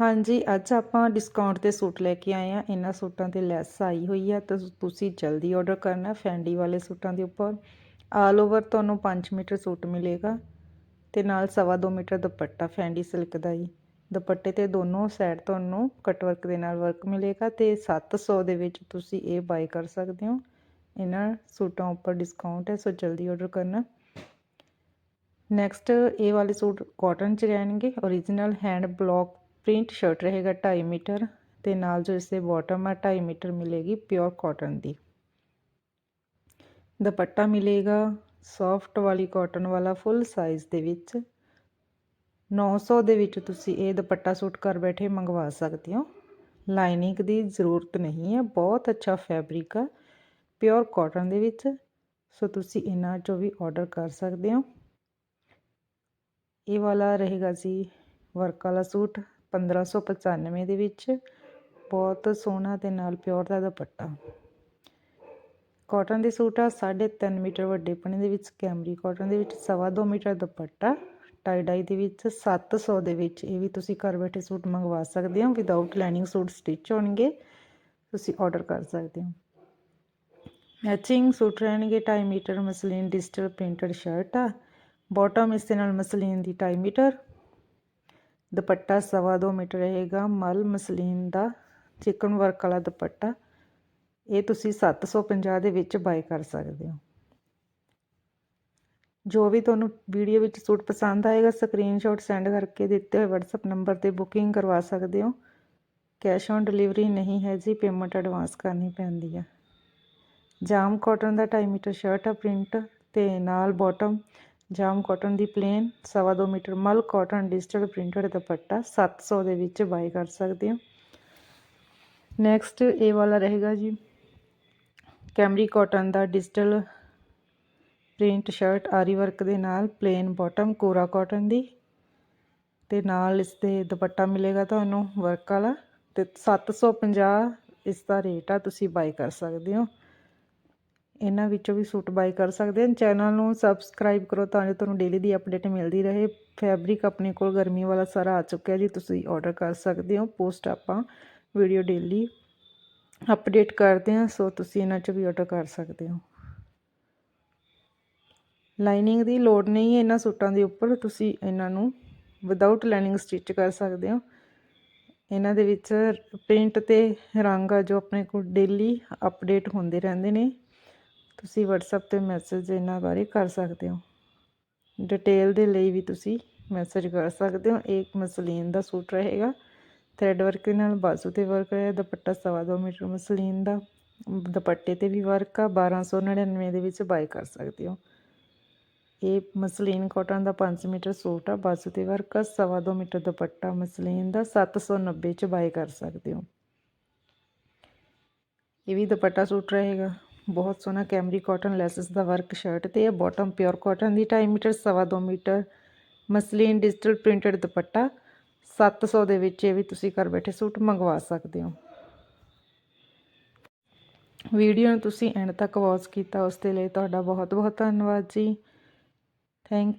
ਹਾਂਜੀ, ਅੱਜ ਆਪਾਂ ਡਿਸਕਾਊਂਟ ਤੇ ਸੂਟ ਲੈ ਕੇ ਆਏ ਆ ਇਹਨਾਂ ਸੂਟਾਂ ਤੇ ਲੈਸ ਆਈ ਹੋਈ ਆ, ਤਾਂ ਤੁਸੀਂ ਜਲਦੀ ਆਰਡਰ ਕਰਨਾ ਫੈਂਡੀ ਵਾਲੇ ਸੂਟਾਂ ਦੇ ਉੱਪਰ। ਆਲ ਓਵਰ ਤੁਹਾਨੂੰ 5 ਮੀਟਰ ਸੂਟ ਮਿਲੇਗਾ ਤੇ ਨਾਲ ਸਵਾ 2 ਮੀਟਰ ਦੁਪੱਟਾ ਫੈਂਡੀ ਸਿਲਕ ਦਾ ਹੀ। ਦੁਪੱਟੇ ਤੇ ਦੋਨੋਂ ਸਾਈਡ ਤੁਹਾਨੂੰ ਕਟ ਵਰਕ ਦੇ ਨਾਲ ਵਰਕ ਮਿਲੇਗਾ ਤੇ 700 ਦੇ ਵਿੱਚ ਤੁਸੀਂ ਇਹ ਬਾਈ ਕਰ ਸਕਦੇ ਹੋ। ਇਹਨਾਂ ਸੂਟਾਂ ਉੱਪਰ ਡਿਸਕਾਊਂਟ ਹੈ, ਸੋ ਜਲਦੀ ਆਰਡਰ ਕਰਨਾ। ਨੈਕਸਟ ਇਹ ਵਾਲੇ ਸੂਟ ਕਾਟਨ ਚ ਰਹਿਣਗੇ। Origignal hand block print shirt ਰਹੇਗਾ 2.5 ਮੀਟਰ ਤੇ ਨਾਲ ਜੋ ਇਸੇ ਬਾਟਮ ਆ 2.5 ਮੀਟਰ ਮਿਲੇਗੀ ਪਿਓਰ ਕਾਟਨ ਦੀ। ਦੁਪੱਟਾ ਮਿਲੇਗਾ ਸੌਫਟ ਵਾਲੀ ਕਾਟਨ ਵਾਲਾ ਫੁੱਲ ਸਾਈਜ਼ ਦੇ ਵਿੱਚ। 900 ਦੇ ਵਿੱਚ ਤੁਸੀਂ ਇਹ ਦੁਪੱਟਾ ਸੂਟ ਘਰ ਬੈਠੇ ਮੰਗਵਾ ਸਕਦੇ ਹੋ। ਲਾਈਨਿੰਗ ਦੀ ਜ਼ਰੂਰਤ ਨਹੀਂ ਹੈ, ਬਹੁਤ ਅੱਛਾ ਫੈਬਰਿਕ ਆ ਪਿਓਰ ਕਾਟਨ ਦੇ ਵਿੱਚ। ਸੋ ਤੁਸੀਂ ਇਹਨਾਂ ਚੋਂ ਵੀ ਆਰਡਰ ਕਰ ਸਕਦੇ ਹੋ। ਇਹ ਵਾਲਾ ਰਹੇਗਾ ਜੀ ਵਰਕ ਵਾਲਾ ਸੂਟ 1595 ਦੇ ਵਿੱਚ। ਬਹੁਤ ਸੋਹਣਾ ਤੇ ਨਾਲ ਪਿਓਰ ਦਾ ਦੁਪੱਟਾ। ਕਾਟਨ ਦੇ ਸੂਟ ਆ 3.5 ਮੀਟਰ ਵੱਡੇ ਪਣੇ ਦੇ ਵਿੱਚ, ਕੈਮਰੀ ਕਾਟਨ ਦੇ ਵਿੱਚ 2.5 ਮੀਟਰ ਦੁਪੱਟਾ। ਟਾਈ ਡਾਈ ਦੇ ਵਿੱਚ 700 ਦੇ ਵਿੱਚ ਇਹ ਵੀ ਤੁਸੀਂ ਘਰ ਬੈਠੇ ਸੂਟ ਮੰਗਵਾ ਸਕਦੇ ਹੋ। ਵਿਦਆਊਟ ਲਾਈਨਿੰਗ ਸੂਟ ਸਟਿਚ ਹੋਣਗੇ, ਤੁਸੀਂ ਆਰਡਰ ਕਰ ਸਕਦੇ ਹੋ। ਮੈਚਿੰਗ ਸੂਟ ਰਹਿਣਗੇ 2.5 metre muslin digital printed shirt ਆ। ਬਾਟਮ ਇਸ ਦੇ ਨਾਲ ਮਸਲੀਨ ਦੀ 2.5 ਮੀਟਰ। ਦੁਪੱਟਾ ਸਵਾ 2 ਮੀਟਰ ਰਹੇਗਾ। ਮਲ ਮਸਲੀਨ ਦਾ ਚਿਕਨ ਵਰਕ ਵਾਲਾ ਦੁਪੱਟਾ। ਇਹ ਤੁਸੀਂ 750 ਦੇ ਵਿੱਚ ਬਾਈ ਕਰ ਸਕਦੇ ਹੋ। ਜੋ ਵੀ ਤੁਹਾਨੂੰ ਵੀਡੀਓ ਵਿੱਚ ਸੂਟ ਪਸੰਦ ਆਏਗਾ ਸਕਰੀਨਸ਼ਾਟ ਸੈਂਡ ਕਰਕੇ ਦਿੱਤੇ ਹੋਏ WhatsApp ਨੰਬਰ ਤੇ ਬੁਕਿੰਗ ਕਰਵਾ ਸਕਦੇ ਹੋ। ਕੈਸ਼ ਔਨ ਡਿਲੀਵਰੀ ਨਹੀਂ ਹੈ ਜੀ ਪੇਮੈਂਟ ਐਡਵਾਂਸ ਕਰਨੀ ਪੈਂਦੀ ਆ। ਜਾਮ ਕਾਟਨ ਦਾ 2.5 ਮੀਟਰ ਸ਼ਰਟ ਆ ਪ੍ਰਿੰਟ ਤੇ ਨਾਲ ਬਾਟਮ ਜਾਮ ਕਾਟਨ ਦੀ ਪਲੇਨ ਸਵਾ 2 ਮੀਟਰ ਮਲ ਕਾਟਨ ਡਿਜੀਟਲ ਪ੍ਰਿੰਟਡ ਦੁਪੱਟਾ 700 ਦੇ ਵਿੱਚ ਬਾਈ ਕਰ ਸਕਦੇ ਹੋ। ਨੈਕਸਟ ਇਹ ਵਾਲਾ ਰਹੇਗਾ ਜੀ। ਕੈਮਰੀ ਕਾਟਨ ਦਾ digital print shirt aari work ਦੇ ਨਾਲ ਪਲੇਨ ਬਾਟਮ ਕੋਰਾ ਕਾਟਨ ਦੀ। ਤੇ ਨਾਲ ਇਸ 'ਤੇ ਦੁਪੱਟਾ ਮਿਲੇਗਾ ਤੁਹਾਨੂੰ ਵਰਕ ਵਾਲਾ। ਤੇ 750 ਇਸ ਦਾ ਰੇਟ ਆ, ਤੁਸੀਂ ਬਾਈ ਕਰ ਸਕਦੇ ਹੋ। ਇਹਨਾਂ ਵਿੱਚੋਂ ਵੀ ਸੂਟ ਬਾਈ ਕਰ ਸਕਦੇ ਹੋ ਚੈਨਲ ਨੂੰ ਸਬਸਕ੍ਰਾਈਬ ਕਰੋ ਤਾਂ ਜੋ ਤੁਹਾਨੂੰ ਡੇਲੀ ਦੀ ਅਪਡੇਟ ਮਿਲਦੀ ਰਹੇ। ਫੈਬਰਿਕ ਆਪਣੇ ਕੋਲ ਗਰਮੀ ਵਾਲਾ ਸਾਰਾ ਆ ਚੁੱਕਿਆ ਜੀ, ਤੁਸੀਂ ਆਰਡਰ ਕਰ ਸਕਦੇ ਹੋ। ਪੋਸਟ ਆਪਾਂ ਵੀਡੀਓ ਡੇਲੀ ਅਪਡੇਟ ਕਰਦੇ ਹਾਂ, ਸੋ ਤੁਸੀਂ ਇਹਨਾਂ 'ਚ ਵੀ ਆਰਡਰ ਕਰ ਸਕਦੇ ਹੋ। ਲਾਈਨਿੰਗ ਦੀ ਲੋੜ ਨਹੀਂ ਹੈ ਇਹਨਾਂ ਸੂਟਾਂ ਦੇ ਉੱਪਰ, ਤੁਸੀਂ ਇਹਨਾਂ ਨੂੰ ਵਿਦਆਊਟ ਲਾਈਨਿੰਗ ਸਟਿਚ ਕਰ ਸਕਦੇ ਹੋ। ਇਹਨਾਂ ਦੇ ਵਿੱਚ ਪ੍ਰਿੰਟ ਤੇ ਰੰਗ ਆ ਜੋ ਆਪਣੇ ਕੋਲ ਡੇਲੀ ਅਪਡੇਟ ਹੁੰਦੇ ਰਹਿੰਦੇ ਨੇ। ਤੁਸੀਂ WhatsApp ਤੇ ਮੈਸੇਜ ਇਹਨਾਂ ਬਾਰੇ ਕਰ ਸਕਦੇ ਹੋ। ਡਿਟੇਲ ਦੇ ਲਈ ਵੀ ਤੁਸੀਂ ਮੈਸੇਜ ਕਰ ਸਕਦੇ ਹੋ। ਇੱਕ ਮਸਲੀਨ ਦਾ ਸੂਟ ਰਹੇਗਾ। ਥ੍ਰੈਡ ਵਰਕ ਨਾਲ ਬਾਜ਼ੂ ਤੇ ਵਰਕ ਹੈ ਦੁਪੱਟਾ ਸਵਾ 2 ਮੀਟਰ ਮਸਲੀਨ ਦਾ। ਦੁਪੱਟੇ ਤੇ ਵੀ ਵਰਕ ਆ। 1299 ਦੇ ਵਿੱਚ ਬਾਈ ਕਰ ਸਕਦੇ ਹੋ। ਇਹ ਮਸਲੀਨ ਕਾਟਨ ਦਾ 5 ਮੀਟਰ ਸੂਟ ਆ। ਬਾਜ਼ੂ ਤੇ ਵਰਕ ਆ। ਸਵਾ 2 ਮੀਟਰ ਦੁਪੱਟਾ ਮਸਲੀਨ ਦਾ। 790 ਚ ਬਾਈ ਕਰ ਸਕਦੇ ਹੋ। ਇਹ ਵੀ ਦੁਪੱਟਾ ਸੂਟ ਰਹੇਗਾ। ਬਹੁਤ ਸੋਹਣਾ ਕੈਮਰੀ ਕਾਟਨ ਲੈਸਸ ਦਾ ਵਰਕ ਸ਼ਰਟ ਤੇ ਇਹ ਬਾਟਮ ਪਿਓਰ ਕਾਟਨ ਦੀ 2.5 ਮੀਟਰ, ਸਵਾ 2 metre. Muslin digital printed dupatta. 700 ਦੇ ਵਿੱਚ ਇਹ ਵੀ ਤੁਸੀਂ ਘਰ ਬੈਠੇ ਸੂਟ ਮੰਗਵਾ ਸਕਦੇ ਹੋ। ਵੀਡੀਓ ਨੂੰ ਤੁਸੀਂ ਐਂਡ ਤੱਕ ਵਾਚ ਕੀਤਾ, ਉਸ ਦੇ ਲਈ ਤੁਹਾਡਾ ਬਹੁਤ ਬਹੁਤ ਧੰਨਵਾਦ ਜੀ। ਥੈਂਕ